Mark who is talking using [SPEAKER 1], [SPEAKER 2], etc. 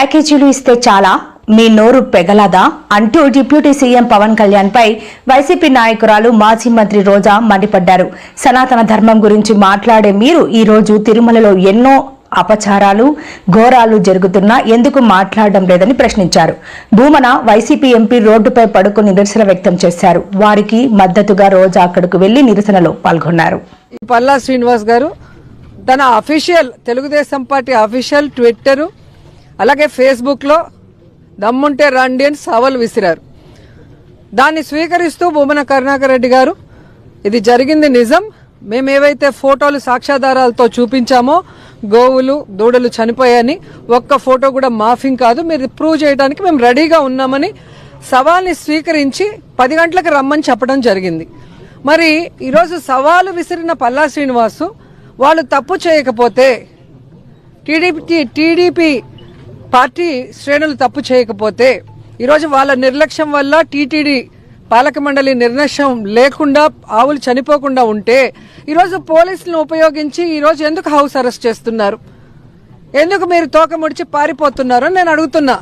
[SPEAKER 1] ప్యాకేజీలు ఇస్తే చాలా మీ నోరు పెగలదా? అంటూ డిప్యూటీ సీఎం పవన్ కళ్యాణ్ పై వైసీపీ నాయకురాలు మాజీ మంత్రి రోజా మండిపడ్డారు. సనాతన ధర్మం గురించి మాట్లాడే మీరు ఈ రోజు తిరుమలలో ఎన్నో అపచారాలు ఘోరాలు జరుగుతున్నా ఎందుకు మాట్లాడడం లేదని ప్రశ్నించారు. భూమన వైసీపీ ఎంపీ రోడ్డుపై పడుకుని నిరసన వ్యక్తం చేశారు. వారికి మద్దతుగా రోజా అక్కడకు వెళ్ళి నిరసనలో పాల్గొన్నారు.
[SPEAKER 2] పల్లా శ్రీనివాస్ గారు తన official Telugu Desam party official twitter అలాగే ఫేస్బుక్లో దమ్ముంటే రండి అని సవాల్ విసిరారు. దాన్ని స్వీకరిస్తూ భూమన కరుణాకర్ రెడ్డి గారు ఇది జరిగింది నిజం. మేము ఏవైతే ఫోటోలు సాక్ష్యాధారాలతో చూపించామో గోవులు దూడలు చనిపోయాయని ఒక్క ఫోటో కూడా మాఫింగ్ కాదు మీరు ప్రూవ్ చేయడానికి మేము రెడీగా ఉన్నామని సవాల్ని స్వీకరించి పది గంటలకు రమ్మని చెప్పడం జరిగింది. మరి ఈరోజు సవాలు విసిరిన పల్లా శ్రీనివాసు వాళ్ళు తప్పు చేయకపోతే టీడీపీ టీడీపీ పార్టీ శ్రేణులు తప్పు చేయకపోతే ఈరోజు వాళ్ళ నిర్లక్ష్యం వల్ల టీటీడీ పాలక మండలి నిర్లక్ష్యం లేకుండా ఆవులు చనిపోకుండా ఉంటే ఈరోజు పోలీసులను ఉపయోగించి ఈరోజు ఎందుకు హౌస్ అరెస్ట్ చేస్తున్నారు? ఎందుకు మీరు తోక ముడిచి పారిపోతున్నారు నేను అడుగుతున్నా.